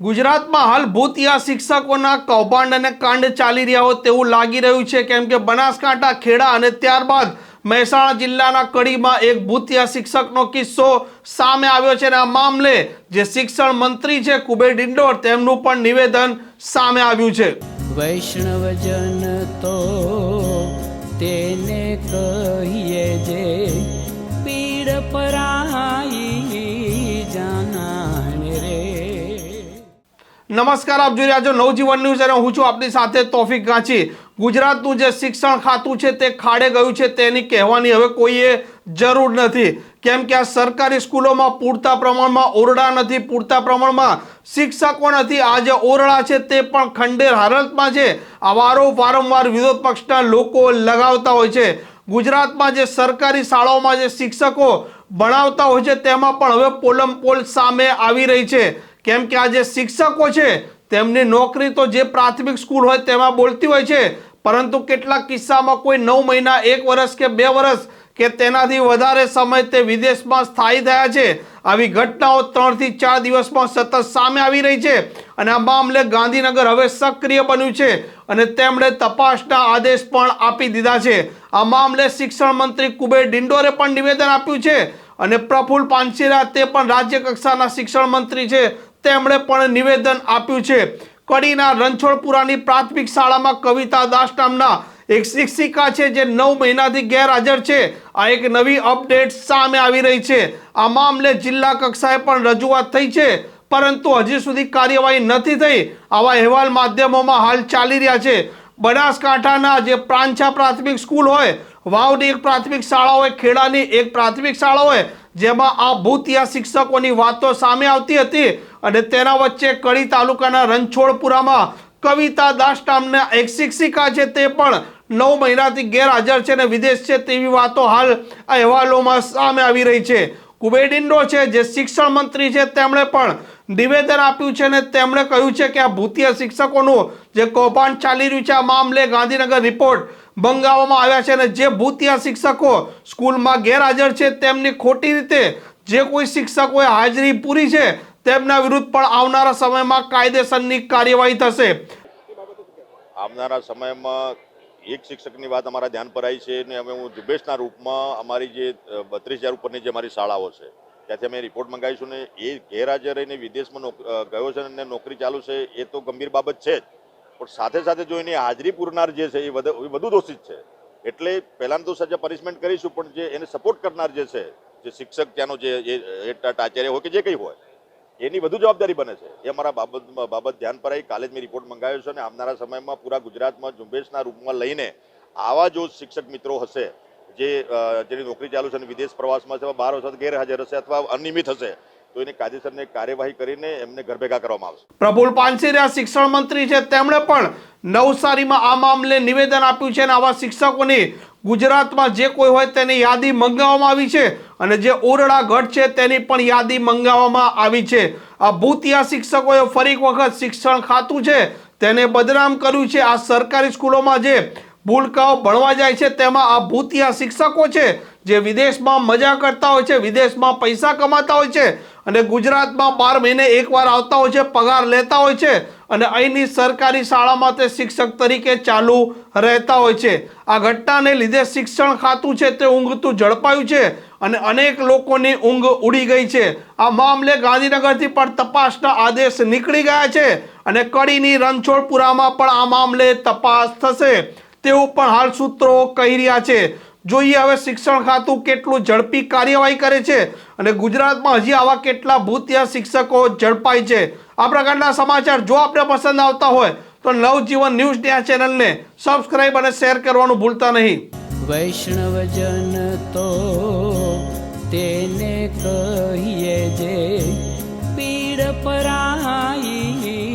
ગુજરાતમાં હાલ ભૂતિયા શિક્ષકોના કૌભાંડ અને કાંડ ચાલી રહ્યા હોય તેવું લાગી રહ્યું છે. કેમ કે બનાસકાંઠા, ખેડા અને ત્યારબાદ મહેસાણા જિલ્લાના કડીમાં એક ભૂતિયા શિક્ષકનો કિસ્સો સામે આવ્યો છે અને આ મામલે જે શિક્ષણ મંત્રી છે કુબેર ડિંડોર, તેમનું પણ નિવેદન સામે આવ્યું છે. વૈષ્ણવજન તો તેને કહીએ જે પીડ પરાઈ નમસ્કાર, આપ જોઈ રહ્યા છો નવજીવન ન્યૂઝ અને હું છું આપની સાથે તોફિક ગાંચી. ગુજરાતનું જે શિક્ષણ ખાતું છે તે ખાડે ગયું છે તેની કહેવાની હવે કોઈએ જરૂર નથી. કેમ કે આ સરકારી સ્કૂલોમાં પૂરતા પ્રમાણમાં ઓરડા નથી, પૂરતા પ્રમાણમાં શિક્ષકો નથી. આ જે ઓરડા છે તે પણ ખંડેર હાલતમાં છે. આ વારો વારંવાર વિરોધ પક્ષના લોકો લગાવતા હોય છે. ગુજરાતમાં જે સરકારી શાળાઓમાં જે શિક્ષકો ભણાવતા હોય છે તેમાં પણ હવે પોલમ પોલ સામે આવી રહી છે. કેમ કે આ જે શિક્ષકો છે, તેમની નોકરી તો જે પ્રાથમિક સ્કૂલ હોય તેમાં બોલતી હોય છે, પરંતુ કેટલાક કિસ્સામાં કોઈ નવ મહિના, એક વર્ષ કે બે વર્ષ કે તેનાથી વધારે સમય તે વિદેશમાં સ્થાયી થયા છે. આવી ઘટનાઓ ત્રણથી ચાર દિવસમાં સતત સામે આવી રહી છે અને આ મામલે ગાંધીનગર હવે સક્રિય બન્યું છે અને તેમણે તપાસના આદેશ પણ આપી દીધા છે. આ મામલે શિક્ષણ મંત્રી કુબેર ડિંડોરે પણ નિવેદન આપ્યું છે અને પ્રફુલ પાનસેરા તે પણ રાજ્ય કક્ષાના શિક્ષણ મંત્રી છે. તેમણે પણ નિવેદન આપ્યું છે. કડીના રણછોડપુરાની પ્રાથમિક શાળામાં કવિતા દાસ નામના એક શિક્ષિકા છે જે નવ મહિનાથી ગેરહાજર છે. આ એક નવી અપડેટ સામે આવી રહી છે. આ મામલે જિલ્લા કક્ષાએ પણ રજૂઆત થઈ છે. પરંતુ હજી સુધી કાર્યવાહી નથી થઈ. આવા અહેવાલ માધ્યમોમાં હાલ ચાલી રહ્યા છે. બનાસકાંઠાના જે પ્રાંછા પ્રાથમિક સ્કૂલ હોય, વાવની એક પ્રાથમિક શાળા હોય, ખેડાની એક પ્રાથમિક શાળા હોય, જેમાં આ ભૂતિયા શિક્ષકોની વાતો સામે આવતી હતી અને તેના વચ્ચે કડી તાલુકાના રણછોડપુરામાં કવિતા દાસ નામના એક શિક્ષિકા છે તે પણ નવ મહિનાથી ગેરહાજર છે અને વિદેશ છે તેવી વાતો હાલ આ અહેવાલોમાં સામે આવી રહી છે. કુબેર ડિંડો છે, જે શિક્ષણ મંત્રી છે, તેમણે પણ નિવેદન આપ્યું છે અને તેમણે કહ્યું છે કે આ ભૂતિયા શિક્ષકોનું જે કૌભાંડ ચાલી રહ્યું છે, આ મામલે ગાંધીનગર રિપોર્ટ મંગાવવામાં આવ્યા છે અને જે ભૂતિયા શિક્ષકો સ્કૂલમાં ગેરહાજર છે, તેમની ખોટી રીતે જે કોઈ શિક્ષકોએ હાજરી પૂરી છે, તેમના વિરુદ્ધ પણ આવનારા સમયમાં કાયદેસરની કાર્યવાહી થશે. આવનારા સમયમાં એક શિક્ષકની વાત અમારા ધ્યાન પર આવી છે અને અમે હું ઝુંબેશના રૂપમાં અમારી જે બત્રીસ હજાર ઉપરની જે અમારી શાળાઓ છે, ત્યાંથી અમે રિપોર્ટ મંગાવીશું ને એ ગેરહાજર રહીને વિદેશમાં ગયો છે અને નોકરી ચાલુ છે એ તો ગંભીર બાબત છે જ. પણ સાથે સાથે જો એની હાજરી પૂરનાર જે છે એ વધુ દોષિત છે. એટલે પહેલાં તો સજા પનિશમેન્ટ કરીશું, પણ જે એને સપોર્ટ કરનાર જે છે, જે શિક્ષક ત્યાંનો જે આચાર્ય હોય કે જે કંઈ હોય એની વધુ જવાબદારી બને છે. એ અમારા બાબત બાબત ધ્યાન પર આવી કાલે જ મેં રિપોર્ટ મંગાવ્યો છે અને આવનારા સમયમાં પૂરા ગુજરાતમાં ઝુંબેશના રૂપમાં લઈને આવા જો શિક્ષક મિત્રો હશે જે જેની નોકરી ચાલુ છે અને વિદેશ પ્રવાસમાં છે બાર હશે ગેરહાજર હશે અથવા અનિયમિત હશે, તો એની કાયદેસરને કાર્યવાહી કરીને એમને ઘર ભેગા કરવામાં આવશે. પ્રફુલ પાનસેરિયા શિક્ષણ મંત્રી છે. તેમણે પણ નવસારીમાં આ મામલે નિવેદન આપ્યું છે અને આવા શિક્ષકોની ગુજરાતમાં જે કોઈ હોય તેની યાદી મંગાવવામાં આવી છે અને જે ઓરડા ગઢ છે તેની પણ યાદી મંગાવવામાં આવી છે. આ ભૂતિયા શિક્ષકોએ ફરી વખત શિક્ષણ ખાતું છે. તેને બદનામ કર્યું છે. આ સરકારી સ્કૂલોમાં જે ભૂલકાઓ ભણવા જાય છે તેમાં આ ભૂતિયા શિક્ષકો છે જે વિદેશમાં મજા કરતા હોય છે, વિદેશમાં પૈસા કમાતા હોય છે. અને ગુજરાતમાં બાર મહિને એકવાર આવતા હોય છે, પગાર લેતા હોય છે અને અહીંની સરકારી શાળામાં તે શિક્ષક તરીકે ચાલુ રહેતા હોય છે. આ ઘટનાને લીધે શિક્ષણ ખાતું છે તે ઊંઘતું ઝડપાયું છે અને અનેક લોકોની ઊંઘ ઉડી ગઈ છે. આ મામલે ગાંધીનગરથી પણ તપાસના આદેશ નીકળી ગયા છે અને કડીની રણછોડપુરામાં પણ આ મામલે તપાસ થશે. તેવું પણ હાલ સૂત્રો કહી રહ્યા છે. જોઈએ હવે શિક્ષણ ખાતું કેટલું ઝડપી કાર્યવાહી કરે છે અને ગુજરાતમાં હજી આવા કેટલા ભૂતિયા શિક્ષકો ઝડપાય છે? આ પ્રકારના સમાચાર જો આપને પસંદ આવતા હોય તો નવજીવન ન્યૂઝ આ ચેનલને સબસ્ક્રાઇબ અને શેર કરવાનું ભૂલતા નહીં. વૈષ્ણવજન તો તેને કહીએ જે પીડ પરાઈ